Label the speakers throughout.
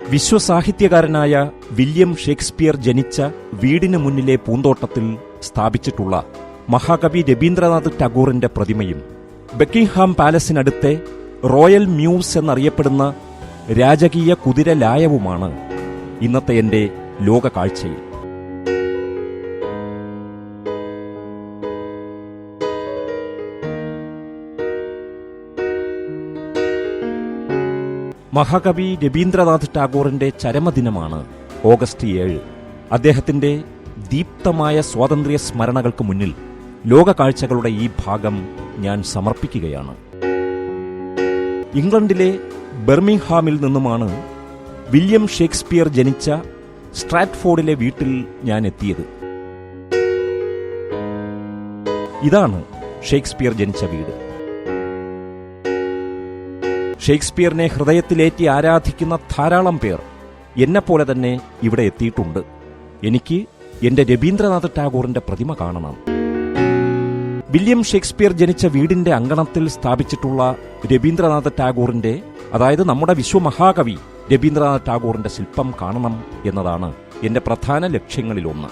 Speaker 1: വിശ്വസാഹിത്യകാരനായ William Shakespeare ജനിച്ച വീടിന് മുന്നിലെ പൂന്തോട്ടത്തിൽ സ്ഥാപിച്ചിട്ടുള്ള മഹാകവി രവീന്ദ്രനാഥ് ടാഗോറിന്റെ പ്രതിമയും ബക്കിംഗ്ഹാം പാലസിനടുത്തെ റോയൽ മ്യൂസ് എന്നറിയപ്പെടുന്ന രാജകീയ കുതിരലായവുമാണ് ഇന്നത്തെ എന്റെ ലോക കാഴ്ചയിൽ മഹാകവി രവീന്ദ്രനാഥ് ടാഗോറിന്റെ ചരമദിനമാണ് ഓഗസ്റ്റ് ഏഴ്. അദ്ദേഹത്തിന്റെ ദീപ്തമായ സ്വാതന്ത്ര്യ സ്മരണകൾക്ക് മുന്നിൽ ലോക കാഴ്ചകളുടെ ഈ ഭാഗം ഞാൻ സമർപ്പിക്കുകയാണ്. ഇംഗ്ലണ്ടിലെ ബെർമിംഗ്ഹാമിൽ നിന്നുമാണ് വില്യം ഷേക്സ്പിയർ ജനിച്ച സ്ട്രാറ്റ്ഫോർഡിലെ വീട്ടിൽ ഞാൻ എത്തിയത്. ഇതാണ് ഷേക്സ്പിയർ ജനിച്ച വീട്. ഷേക്സ്പിയറിനെ ഹൃദയത്തിലേറ്റി ആരാധിക്കുന്ന ധാരാളം പേർ എന്നെപ്പോലെ തന്നെ ഇവിടെ എത്തിയിട്ടുണ്ട്. എനിക്ക് എന്റെ രവീന്ദ്രനാഥ് ടാഗോറിന്റെ പ്രതിമ കാണണം. വില്യം ഷേക്സ്പിയർ ജനിച്ച വീടിന്റെ അങ്കണത്തിൽ സ്ഥാപിച്ചിട്ടുള്ള രവീന്ദ്രനാഥ് ടാഗോറിന്റെ അതായത് നമ്മുടെ വിശ്വമഹാകവി രവീന്ദ്രനാഥ് ടാഗോറിന്റെ ശില്പം കാണണം എന്നതാണ് എന്റെ പ്രധാന ലക്ഷ്യങ്ങളിലൊന്ന്.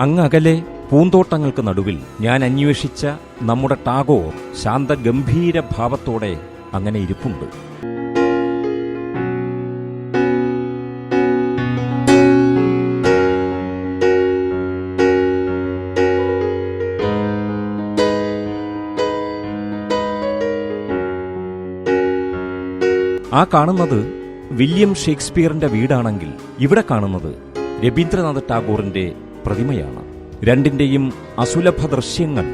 Speaker 1: അങ്ങകലെ പൂന്തോട്ടങ്ങൾക്ക് നടുവിൽ ഞാൻ അന്വേഷിച്ച നമ്മുടെ ടാഗോർ ശാന്തഗംഭീര ഭാവത്തോടെ അങ്ങനെ ഇരിപ്പുണ്ട്. ആ കാണുന്നത് വില്യം ഷേക്സ്പിയറിന്റെ വീടാണെങ്കിൽ ഇവിടെ കാണുന്നത് രവീന്ദ്രനാഥ് ടാഗോറിന്റെ പ്രതിമയാണ്. രണ്ടിന്റെയും അസുലഭ ദൃശ്യങ്ങൾ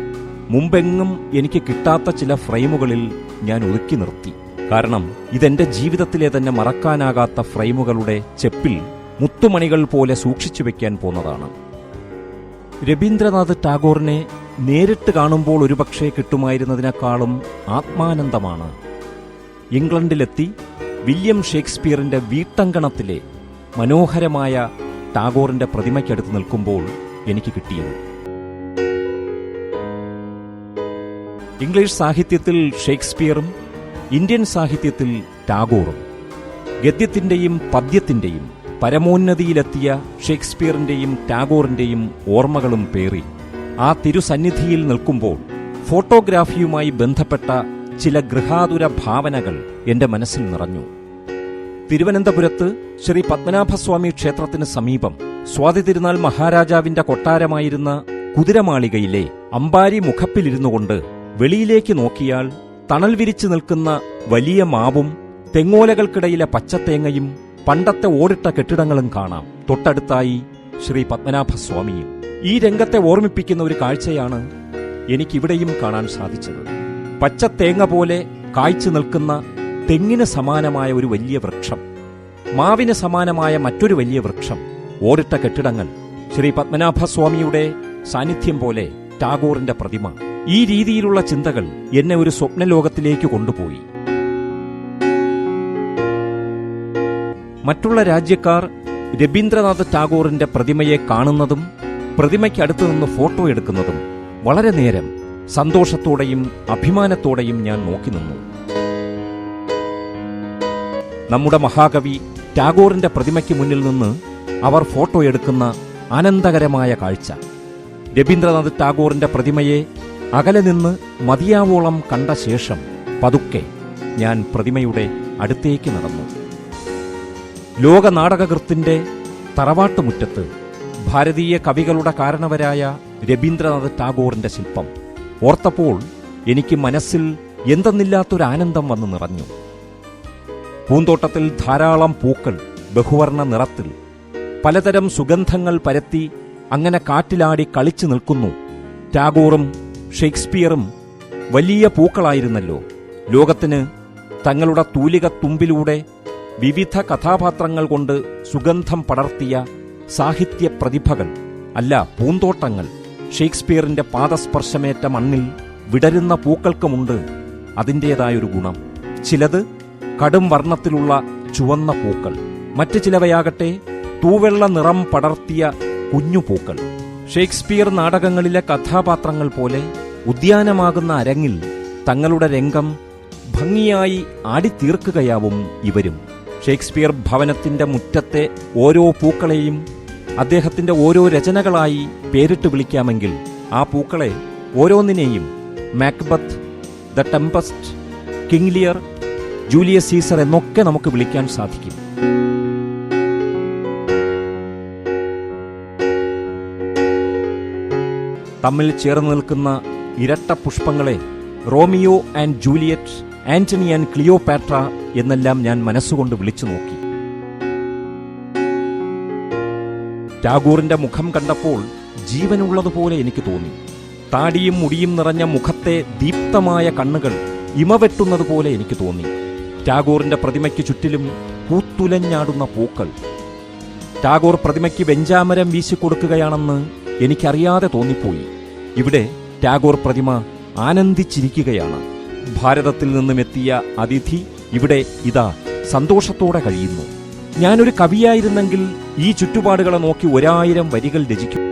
Speaker 1: മുമ്പെങ്ങും എനിക്ക് കിട്ടാത്ത ചില ഫ്രെയിമുകളിൽ ഞാൻ ഒതുക്കി നിർത്തി. കാരണം ഇതെന്റെ ജീവിതത്തിലെ തന്നെ മറക്കാനാകാത്ത ഫ്രെയിമുകളുടെ ചെപ്പിൽ മുത്തുമണികൾ പോലെ സൂക്ഷിച്ചു വെക്കാൻ പോന്നതാണ്. രവീന്ദ്രനാഥ് ടാഗോറിനെ നേരിട്ട് കാണുമ്പോൾ ഒരുപക്ഷെ കിട്ടുമായിരുന്നതിനേക്കാളും ആത്മാനന്ദമാണ്. ഇംഗ്ലണ്ടിലെത്തി വില്യം ഷേക്സ്പിയറിന്റെ വീട്ടങ്കണത്തിലെ മനോഹരമായ ടാഗോറിന്റെ പ്രതിമയ്ക്കടുത്ത് നിൽക്കുമ്പോൾ എനിക്ക് കിട്ടിയത്. ഇംഗ്ലീഷ് സാഹിത്യത്തിൽ ഷേക്സ്പിയറും ഇന്ത്യൻ സാഹിത്യത്തിൽ ടാഗോറും ഗദ്യത്തിന്റെയും പദ്യത്തിന്റെയും പരമോന്നതിയിലെത്തിയ ഷേക്സ്പിയറിന്റെയും ടാഗോറിന്റെയും ഓർമ്മകളും പേറി ആ തിരുസന്നിധിയിൽ നിൽക്കുമ്പോൾ ഫോട്ടോഗ്രാഫിയുമായി ബന്ധപ്പെട്ട ചില ഗൃഹാതുര ഭാവനകൾ എന്റെ മനസ്സിൽ നിറഞ്ഞു. തിരുവനന്തപുരത്ത് ശ്രീ പത്മനാഭസ്വാമി ക്ഷേത്രത്തിന് സമീപം സ്വാതി തിരുനാൾ മഹാരാജാവിന്റെ കൊട്ടാരമായിരുന്ന കുതിരമാളികയിലെ അമ്പാരി മുഖപ്പിലിരുന്നുകൊണ്ട് വെളിയിലേക്ക് നോക്കിയാൽ തണൽ വിരിച്ചു നിൽക്കുന്ന വലിയ മാവും തെങ്ങോലകൾക്കിടയിലെ പച്ചത്തേങ്ങയും പണ്ടത്തെ ഓടിട്ട കെട്ടിടങ്ങളും കാണാം. തൊട്ടടുത്തായി ശ്രീ പത്മനാഭസ്വാമിയും. ഈ രംഗത്തെ ഓർമ്മിപ്പിക്കുന്ന ഒരു കാഴ്ചയാണ് എനിക്കിവിടെയും കാണാൻ സാധിച്ചത്. പച്ചത്തേങ്ങ പോലെ കായ്ച്ചു നിൽക്കുന്ന തെങ്ങിന് സമാനമായ ഒരു വലിയ വൃക്ഷം മാവിന് സമാനമായ മറ്റൊരു വലിയ വൃക്ഷം ഓടിട്ട കെട്ടിടങ്ങൾ ശ്രീ പത്മനാഭസ്വാമിയുടെ സാന്നിധ്യം പോലെ ടാഗോറിന്റെ പ്രതിമ. ഈ രീതിയിലുള്ള ചിന്തകൾ എന്നെ ഒരു സ്വപ്നലോകത്തിലേക്ക് കൊണ്ടുപോയി. മറ്റുള്ള രാജ്യക്കാർ രവീന്ദ്രനാഥ് ടാഗോറിന്റെ പ്രതിമയെ കാണുന്നതും പ്രതിമയ്ക്കടുത്തു നിന്ന് ഫോട്ടോ എടുക്കുന്നതും വളരെ നേരം സന്തോഷത്തോടെയും അഭിമാനത്തോടെയും ഞാൻ നോക്കി നിന്നു. നമ്മുടെ മഹാകവി ടാഗോറിന്റെ പ്രതിമയ്ക്ക് മുന്നിൽ നിന്ന് അവർ ഫോട്ടോ എടുക്കുന്ന ആനന്ദകരമായ കാഴ്ച. രവീന്ദ്രനാഥ് ടാഗോറിന്റെ പ്രതിമയെ അകലെ നിന്ന് മതിയാവോളം കണ്ട ശേഷം പതുക്കെ ഞാൻ പ്രതിമയുടെ അടുത്തേക്ക് നടന്നു. ലോക നാടകകൃത്തിന്റെ തറവാട്ടുമുറ്റത്ത് ഭാരതീയ കവികളുടെ കാരണവരായ രവീന്ദ്രനാഥ് ടാഗോറിന്റെ ശില്പം. ഓർത്തപ്പോൾ എനിക്ക് മനസ്സിൽ എന്തെന്നില്ലാത്തൊരു ആനന്ദം വന്നു നിറഞ്ഞു. പൂന്തോട്ടത്തിൽ ധാരാളം പൂക്കൾ ബഹുവർണ നിറത്തിൽ. പലതരം സുഗന്ധങ്ങൾ പരത്തി അങ്ങനെ കാറ്റിലാടി കളിച്ചു നിൽക്കുന്നു. ടാഗോറും ഷേക്സ്പിയറും വലിയ പൂക്കളായിരുന്നല്ലോ. ലോകത്തിന് തങ്ങളുടെ തൂലിക തുമ്പിലൂടെ വിവിധ കഥാപാത്രങ്ങൾ കൊണ്ട് സുഗന്ധം പടർത്തിയ സാഹിത്യ പ്രതിഭകൾ. അല്ല പൂന്തോട്ടങ്ങൾ. ഷേക്സ്പിയറിന്റെ പാദസ്പർശമേറ്റ മണ്ണിൽ വിടരുന്ന പൂക്കൾക്കുമുണ്ട് അതിന്റെതായൊരു ഗുണം. ചിലത് കടും വർണത്തിലുള്ള ചുവന്ന പൂക്കൾ. മറ്റു ചിലവയാകട്ടെ തൂവെള്ള നിറം പടർത്തിയ കുഞ്ഞുപൂക്കൾ ഷേക്സ്പിയർ നാടകങ്ങളിലെ കഥാപാത്രങ്ങൾ പോലെ ഉദ്യാനമാകുന്ന അരങ്ങിൽ തങ്ങളുടെ രംഗം ഭംഗിയായി ആടിത്തീർക്കുകയാവും ഇവരും. ഷേക്സ്പിയർ ഭവനത്തിന്റെ മുറ്റത്തെ ഓരോ പൂക്കളെയും അദ്ദേഹത്തിന്റെ ഓരോ രചനകളായി പേരിട്ട് വിളിക്കാമെങ്കിൽ ആ പൂക്കളെ ഓരോന്നിനെയും Macbeth the Tempest King Lear Julius Caesar എന്നൊക്കെ നമുക്ക് വിളിക്കാൻ സാധിക്കും. തമ്മിൽ ചേർന്ന് നിൽക്കുന്ന ഇരട്ട പുഷ്പങ്ങളെ Romeo and Juliet Antony and Cleopatra എന്നെല്ലാം ഞാൻ മനസ്സുകൊണ്ട് വിളിച്ചു നോക്കി. ടാഗോറിന്റെ മുഖം കണ്ടപ്പോൾ ജീവനുള്ളതുപോലെ എനിക്ക് തോന്നി. താടിയും മുടിയും നിറഞ്ഞ മുഖത്തെ ദീപ്തമായ കണ്ണുകൾ ഇമവെട്ടുന്നതുപോലെ എനിക്ക് തോന്നി. ടാഗോറിന്റെ പ്രതിമയ്ക്ക് ചുറ്റിലും പൂത്തുലഞ്ഞാടുന്ന പൂക്കൾ. ടാഗോർ പ്രതിമയ്ക്ക് വെഞ്ചാമരം വീശിക്കൊടുക്കുകയാണെന്ന് എനിക്കറിയാതെ തോന്നിപ്പോയി. ഇവിടെ ടാഗോർ പ്രതിമ ആനന്ദിച്ചിരിക്കുകയാണ്. ഭാരതത്തിൽ നിന്നും എത്തിയ അതിഥി ഇവിടെ ഇതാ സന്തോഷത്തോടെ കഴിയുന്നു. ഞാനൊരു കവിയായിരുന്നെങ്കിൽ ഈ ചുറ്റുപാടുകളെ നോക്കി ഒരായിരം വരികൾ രചിക്കും.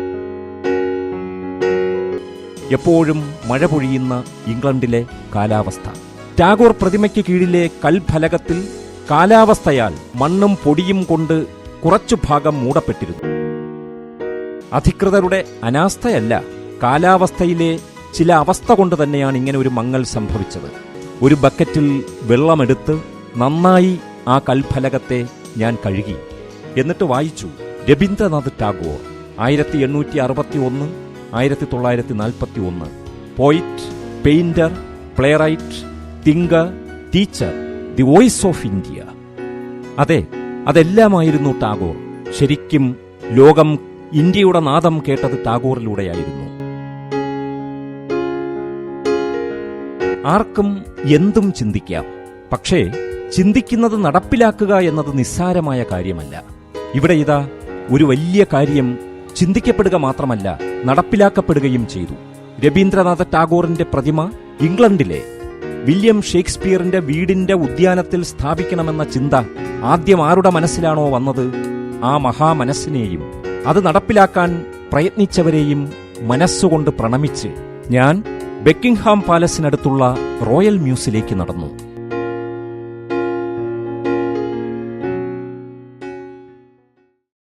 Speaker 1: എപ്പോഴും മഴ പൊഴിയുന്ന ഇംഗ്ലണ്ടിലെ കാലാവസ്ഥ. ടാഗോർ പ്രതിമയ്ക്ക് കീഴിലെ കൽഫലകത്തിൽ കാലാവസ്ഥയാൽ മണ്ണും പൊടിയും കൊണ്ട് കുറച്ചു ഭാഗം മൂടപ്പെട്ടിരുന്നു. അധികൃതരുടെ അനാസ്ഥയല്ല കാലാവസ്ഥയിലെ ചില അവസ്ഥ കൊണ്ട് തന്നെയാണ് ഇങ്ങനെ ഒരു മങ്ങൽ സംഭവിച്ചത്. ഒരു ബക്കറ്റിൽ വെള്ളമെടുത്ത് നന്നായി ആ കൽഫലകത്തെ ഞാൻ കഴുകി. എന്നിട്ട് വായിച്ചു രവീന്ദ്രനാഥ് ടാഗോർ ആയിരത്തി എണ്ണൂറ്റി അറുപത്തി ഒന്ന് ആയിരത്തി തൊള്ളായിരത്തി നാൽപ്പത്തി ഒന്ന് poet painter playwright thinker teacher the voice of India. അതെ അതെല്ലാമായിരുന്നു ടാഗോർ. ശരിക്കും ലോകം ഇന്ത്യയുടെ നാദം കേട്ടത് ടാഗോറിലൂടെയായിരുന്നു. ആർക്കും എന്തും ചിന്തിക്കാം. പക്ഷേ ചിന്തിക്കുന്നത് നടപ്പിലാക്കുക എന്നത് നിസ്സാരമായ കാര്യമല്ല. ഇവിടെ ഇതാ ഒരു വലിയ കാര്യം ചിന്തിക്കപ്പെടുക മാത്രമല്ല നടപ്പിലാക്കപ്പെടുകയും ചെയ്തു. രവീന്ദ്രനാഥ ടാഗോറിന്റെ പ്രതിമ ഇംഗ്ലണ്ടിലെ വില്യം ഷേക്സ്പിയറിന്റെ വീടിന്റെ ഉദ്യാനത്തിൽ സ്ഥാപിക്കണമെന്ന ചിന്ത ആദ്യം ആരുടെ മനസ്സിലാണോ വന്നത്? ആ മഹാമനസ്സിനെയും അത് നടപ്പിലാക്കാൻ പ്രയത്നിച്ചവരെയും മനസ്സുകൊണ്ട് പ്രണമിച്ച് ഞാൻ ബെക്കിംഗ്ഹാം പാലസിനടുത്തുള്ള റോയൽ മ്യൂസിലേക്ക് നടന്നു.